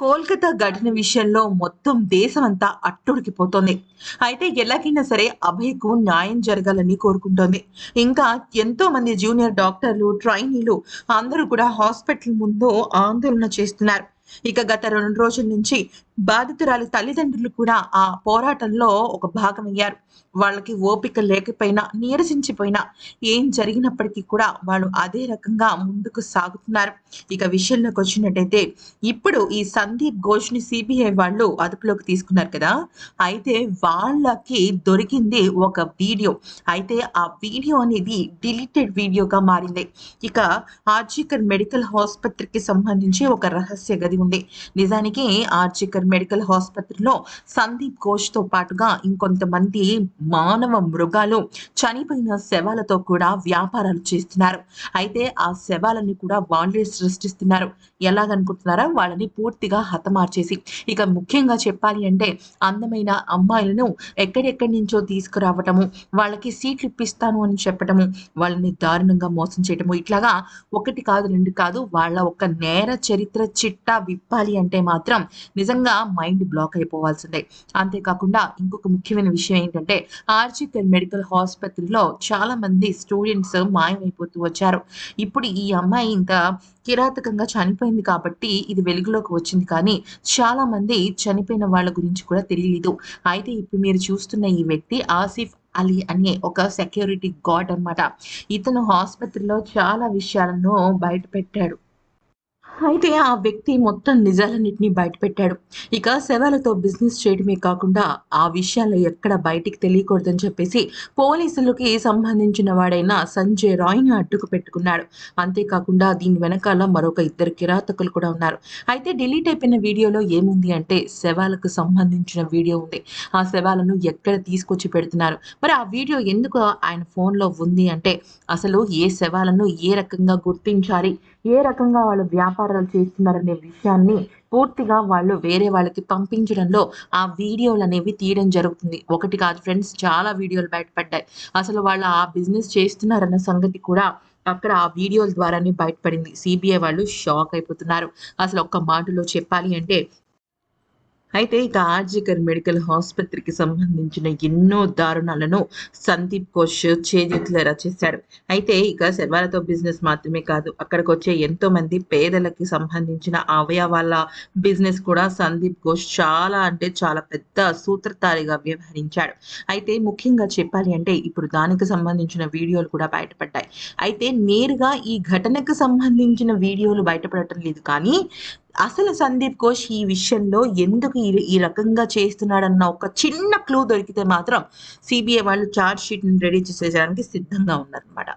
కోల్కతా ఘటన విషయంలో మొత్తం దేశమంతా అట్టుడికిపోతోంది. అయితే ఎలాగైనా సరే అభయ్కు న్యాయం జరగాలని కోరుకుంటోంది. ఇంకా ఎంతో మంది జూనియర్ డాక్టర్లు ట్రైనీలు అందరూ కూడా హాస్పిటల్ ముందు ఆందోళన చేస్తున్నారు. ఇక గత రెండు రోజుల నుంచి బాధితురాలి తల్లిదండ్రులు కూడా ఆ పోరాటంలో ఒక భాగమయ్యారు. వాళ్ళకి ఓపిక లేకపోయినా నీరసించిపోయినా ఏం జరిగినప్పటికీ కూడా వాళ్ళు అదే రకంగా ముందుకు సాగుతున్నారు. ఇక విషయంలోకి వచ్చినట్టయితే ఇప్పుడు ఈ సందీప్ ఘోష్ని సిబిఐ వాళ్ళు అదుపులోకి తీసుకున్నారు కదా. అయితే వాళ్ళకి దొరికింది ఒక వీడియో. అయితే ఆ వీడియో అనేది డిలీటెడ్ వీడియోగా మారింది. ఇక ఆర్జికర్ మెడికల్ ఆసుపత్రికి సంబంధించి ఒక రహస్య గది ఉంది. నిజానికి ఆర్చికర్ మెడికల్ ఆసుపత్రిలో సందీప్ ఘోష్తో పాటుగా ఇంకొంతమంది మానవ మృగాలు చనిపోయిన శవాలతో కూడా వ్యాపారాలు చేస్తున్నారు. అయితే ఆ శవాలని కూడా వాళ్ళే సృష్టిస్తున్నారు. ఎలాగనుకుంటున్నారా? వాళ్ళని పూర్తిగా హతమార్చేసి. ఇక ముఖ్యంగా చెప్పాలి అంటే అందమైన అమ్మాయిలను ఎక్కడెక్కడి నుంచో తీసుకురావటము వాళ్ళకి సీట్లు ఇప్పిస్తాను అని చెప్పటము వాళ్ళని దారుణంగా మోసం చేయటము ఇట్లాగా ఒకటి కాదు రెండు కాదు వాళ్ళ ఒక నేర చరిత్ర చిట్టా విప్పాలి అంటే మాత్రం నిజంగా మైండ్ బ్లాక్ అయిపోవాల్సిందే. అంతేకాకుండా ఇంకొక ముఖ్యమైన విషయం ఏంటంటే ఆర్జికల్ మెడికల్ ఆసుపత్రిలో చాలా మంది స్టూడెంట్స్ మాయమైపోతూ వచ్చారు. ఇప్పుడు ఈ అమ్మాయి ఇంకా కిరాతకంగా చనిపోయింది కాబట్టి ఇది వెలుగులోకి వచ్చింది కానీ చాలా మంది చనిపోయిన వాళ్ళ గురించి కూడా తెలియలేదు. అయితే ఇప్పుడు మీరు చూస్తున్న ఈ వ్యక్తి ఆసిఫ్ అలీ అనే ఒక సెక్యూరిటీ గార్డ్ అన్నమాట. ఇతను ఆసుపత్రిలో చాలా విషయాలను బయట పెట్టాడు అయితే ఆ వ్యక్తి మొత్తం నిజాలన్నింటినీ బయటపెట్టాడు. ఇక శవాలతో బిజినెస్ చేయడమే కాకుండా ఆ విషయాలు ఎక్కడ బయటికి తెలియకూడదని చెప్పేసి పోలీసులకి సంబంధించిన వాడైన సంజయ్ రాయ్ని అడ్డుకు పెట్టుకున్నాడు. అంతేకాకుండా దీని వెనకాల మరొక ఇద్దరు కిరాతకులు కూడా ఉన్నారు. అయితే డిలీట్ అయిపోయిన వీడియోలో ఏముంది అంటే శవాలకు సంబంధించిన వీడియో ఉంది. ఆ శవాలను ఎక్కడ తీసుకొచ్చి పెడుతున్నారు? మరి ఆ వీడియో ఎందుకు ఆయన ఫోన్లో ఉంది అంటే అసలు ఏ శవాలను ఏ రకంగా గుర్తించాలి? ఏ రకంగా వాళ్ళు వ్యాపారం వ్యాపారాలు చేస్తున్నారనే విషయాన్ని పూర్తిగా వాళ్ళు వేరే వాళ్ళకి పంపించడంలో ఆ వీడియోలు అనేవి తీయడం జరుగుతుంది. ఒకటి కాదు ఫ్రెండ్స్ చాలా వీడియోలు బయటపడ్డాయి. అసలు వాళ్ళు ఆ బిజినెస్ చేస్తున్నారన్న సంగతి కూడా అక్కడ ఆ వీడియోల ద్వారానే బయటపడింది. సిబిఐ వాళ్ళు షాక్ అయిపోతున్నారు. అసలు ఒక్క మాటలో చెప్పాలి అంటే అయితే ఇక ఆర్జికర్ మెడికల్ ఆసుపత్రికి సంబంధించిన ఎన్నో దారుణాలను సందీప్ ఘోష్ చేజెత్తులేరా చేశాడు అయితే ఇక శర్వాలతో బిజినెస్ మాత్రమే కాదు అక్కడికి వచ్చే ఎంతో మంది పేదలకి సంబంధించిన అవయవాల బిజినెస్ కూడా సందీప్ ఘోష్ చాలా అంటే చాలా పెద్ద సూత్రధారిగా వ్యవహరించాడు. అయితే ముఖ్యంగా చెప్పాలి అంటే ఇప్పుడు దానికి సంబంధించిన వీడియోలు కూడా బయటపడ్డాయి. అయితే నేరుగా ఈ ఘటనకు సంబంధించిన వీడియోలు బయటపడటం లేదు కానీ అసలు సందీప్ ఘోష్ ఈ విషయంలో ఎందుకు ఈ ఈ రకంగా చేస్తున్నాడన్న ఒక చిన్న క్లూ దొరికితే మాత్రం సిబిఐ వాళ్ళు ఛార్జ్ షీట్ని రెడీ చేసేయడానికి సిద్ధంగా ఉన్నారనమాట